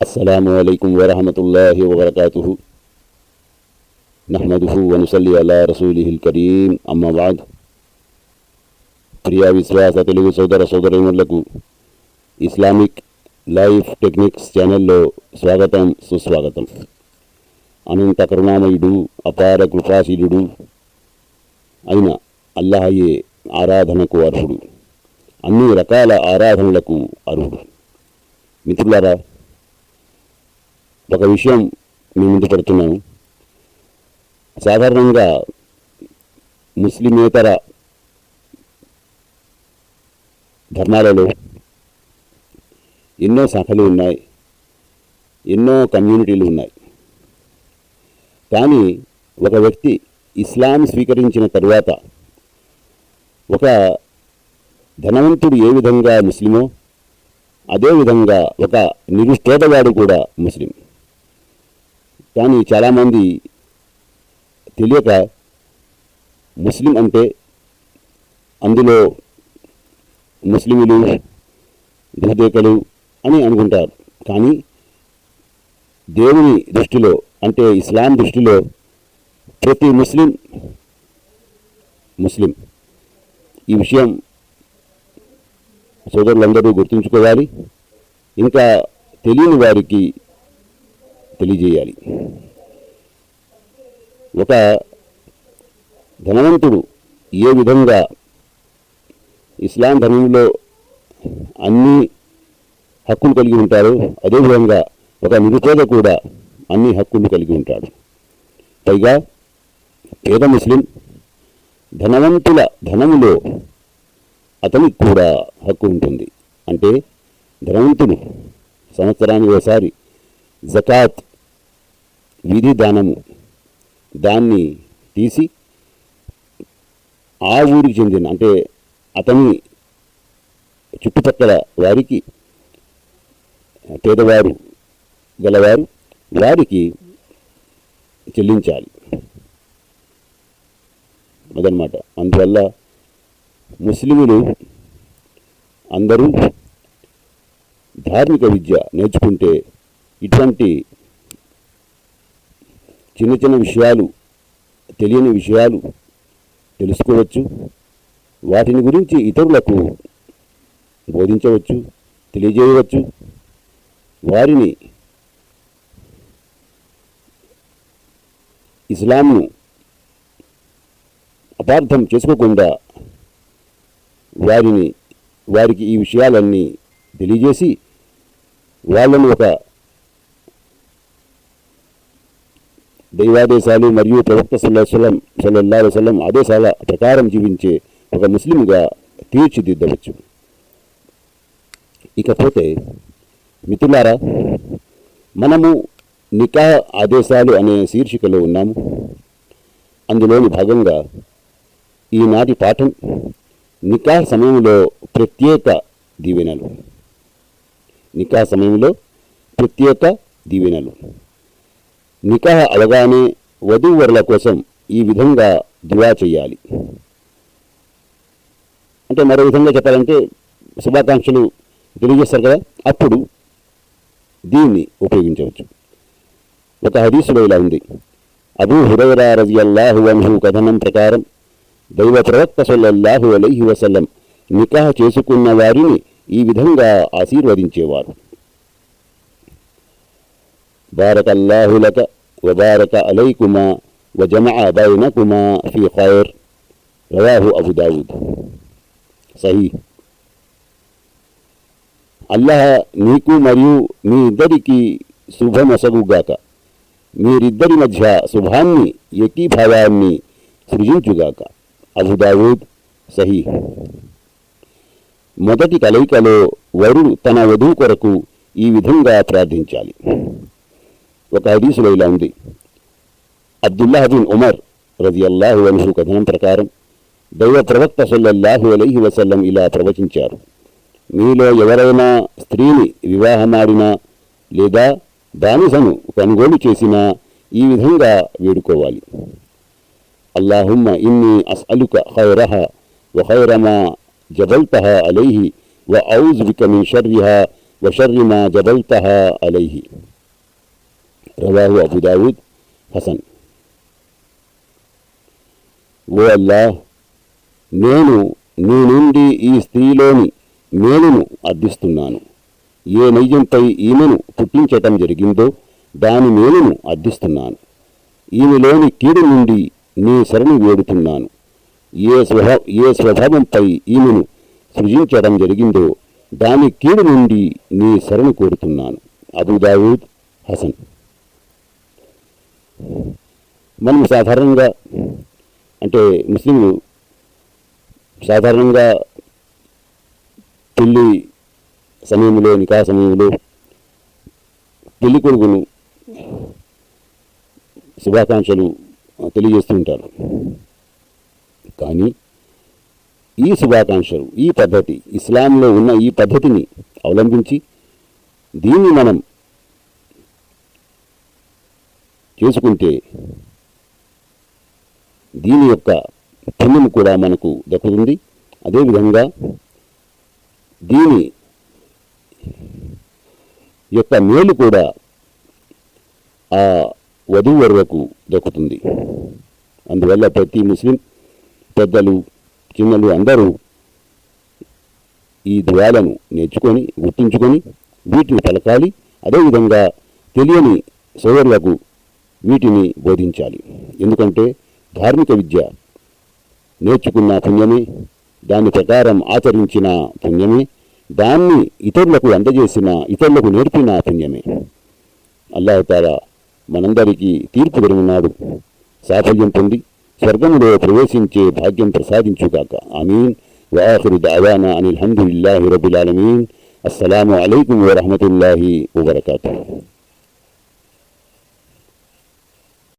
السلام عليكم ورحمة الله وبركاته نحمده ونصلي على رسوله الكريم أما بعد ప్రియ విశ్వాస తెలుగు సోదర సోదరులకు ఇస్లామిక్ లైఫ్ టెక్నిక్స్ ఛానల్లో స్వాగతం సుస్వాగతం అనంత కరుణామయుడు అపార కృపాశీలుడు అయిన అల్లహయే ఆరాధనకు అర్హుడు అన్ని రకాల ఆరాధనలకు అర్హుడు మిత్రులారా ఒక విషయం మీ ముందు పెడుతున్నాను సాధారణంగా ముస్లిమేతర ధర్మాలలో ఎన్నో శాఖలు ఉన్నాయి ఎన్నో కమ్యూనిటీలు ఉన్నాయి. కానీ ఒక వ్యక్తి ఇస్లాం స్వీకరించిన తరువాత ఒక ధనవంతుడు ఏ విధంగా ముస్లిమో అదేవిధంగా ఒక నిరుపేదవాడు కూడా ముస్లిం. కానీ చాలామంది తెలియక ముస్లిం అంటే అందులో ముస్లిములు బహుదేకలు అని అనుకుంటారు. కానీ దేవుని దృష్టిలో అంటే ఇస్లాం దృష్టిలో ప్రతి ముస్లిం ముస్లిం. ఈ విషయం సోదరులందరూ గుర్తుంచుకోవాలి. ఇంకా తెలియని వారికి తెలియజేయాలి. ఒక ధనవంతుడు ఏ విధంగా ఇస్లాం ధర్మంలో అన్ని హక్కులు కలిగి ఉంటారో అదేవిధంగా ఒక నిరుపేద కూడా అన్ని హక్కులు కలిగి ఉంటాడు. పైగా పేద ముస్లిం ధనవంతుల ధనములో అతనికి కూడా హక్కు ఉంటుంది. అంటే ధనవంతుడు సంవత్సరానికి ఒకసారి జకాత్ విధి దానము దాన్ని తీసి ఆ ఊరికి చెందిన అంటే అతని చుట్టుపక్కల వారికి పేదవారు గలవారు వారికి చెల్లించాలి. అదనమాట అందువల్ల ముస్లిములు అందరూ ధార్మిక విద్య నేర్చుకుంటే ఇటువంటి చిన్న చిన్న విషయాలు తెలియని విషయాలు తెలుసుకోవచ్చు. వాటిని గురించి ఇతరులకు బోధించవచ్చు తెలియజేయవచ్చు. వారిని ఇస్లాంను అపార్థం చేసుకోకుండా వారిని వారికి ఈ విషయాలన్నీ తెలియజేసి వాళ్ళను ఒక దైవాదేశాలు మరియు ప్రవక్త సల్లాహం సల్లల్లా వసలం ఆదేశాల ప్రకారం జీవించే ఒక ముస్లింగా తీర్చిదిద్దవచ్చు. ఇకపోతే మిత్రులారా మనము నికా ఆదేశాలు అనే శీర్షికలో ఉన్నాము. అందులోని భాగంగా ఈనాటి పాఠం నికా సమయంలో ప్రత్యేక దీవెనలు. నికా సమయంలో ప్రత్యేక దీవెనలు. నికాహ అలగానే వధూవరుల కోసం ఈ విధంగా దువా చేయాలి. అంటే మరో విధంగా చెప్పాలంటే శుభాకాంక్షలు తెలియజేస్తారు కదా? అప్పుడు దీన్ని ఉపయోగించవచ్చు. ఒక హరీసులో ఇలా ఉంది. అబూ హురైరా రజి అల్లాహు అన్హు కథనం ప్రకారం దైవ ప్రవక్త సల్లల్లాహు అలహి వసల్లం నికాహ చేసుకున్న వారిని ఈ విధంగా ఆశీర్వదించేవారు. బారకల్లాహులక وبارك عليكما وجمع بينكما في خير رواه أبو داود صحيح అల్లహ నీకు మరియు మీ ఇద్దరికి శుభమసగుగాక మీరిద్దరి మధ్య శుభాన్ని ఏకీభావాన్ని సృజించుగాక అబుదావుద్ సహీ మొదటి కలయికలో వరుడు తన వధువు కొరకు ఈ విధంగా ప్రార్థించాలి ఒక హదీసులో ఇలా ఉంది అబ్దుల్లాహ్ బిన్ ఉమర్ రది అల్లాహు అన్హు కథనం ప్రకారం దైవ ప్రవక్త సల్లల్లాహు అలైహి వసల్లం ఇలా ప్రవచించారు మీలో ఎవరైనా స్త్రీని వివాహమాడినా లేదా బానిసను కొనుగోలు చేసినా ఈ విధంగా వేడుకోవాలి అల్లాహుమ్మ ఇన్ని అస్అలుక ఖైరహ వఖైర మా జబల్తహ అలైహి వ ఔజు బిక మిన్ షర్రిహా وشر ما جبلتها عليه رواه أبو داود హసన్ ఓ అల్లా నేను నీ నుండి ఈ స్త్రీలోని మేలును అర్థిస్తున్నాను. ఏ నయ్యంపై ఈమెను పుట్టించటం జరిగిందో దాని మేలును అర్థిస్తున్నాను. ఈమెలోని కీడు నుండి నీ శరణి వేడుతున్నాను. ఏ స్వభా ఏ స్వభావంపై ఈమెను సృజించడం జరిగిందో దాని కీడు నుండి నీ శరణి కోరుతున్నాను. అబుదావూద్ హసన్. మనం సాధారణంగా అంటే ముస్లింలు సాధారణంగా పెళ్ళి సమయంలో నికా సమయంలో పెళ్ళి కొడుకును శుభాకాంక్షలు తెలియజేస్తూ ఉంటారు. కానీ ఈ శుభాకాంక్షలు ఈ పద్ధతి ఇస్లాంలో ఉన్న ఈ పద్ధతిని అవలంబించి దీన్ని మనం చేసుకుంటే దీని యొక్క పుణ్యం కూడా మనకు దక్కుతుంది అదేవిధంగా దీని యొక్క మేలు కూడా ఆ వధూవరులకు దక్కుతుంది. అందువల్ల ప్రతి ముస్లిం పెద్దలు చిన్నలు అందరూ ఈ దువాలను నేర్చుకొని గుర్తుంచుకొని వీటిని పలకాలి. అదేవిధంగా తెలియని సోదరులకు వీటిని బోధించాలి. ఎందుకంటే ధార్మిక విద్య. నేర్చుకున్న పుణ్యమే దాని ప్రకారం ఆచరించిన పుణ్యమే దాన్ని ఇతరులకు అందజేసిన ఇతరులకు నేర్పిన పుణ్యమే. అల్లాహతాల మనందరికీ తీర్పు పెరుగున్నాడు సాఫల్యం పొంది స్వర్గములో ప్రవేశించే భాగ్యం ప్రసాదించుగాక. ఆమీన్. వాహరు దావానా అనిల్ హందుల్లాహి రబుల్ ఆలమీన్. అస్సలాము అలైకుం వరహమతుల్లాహి వబర్కాతు.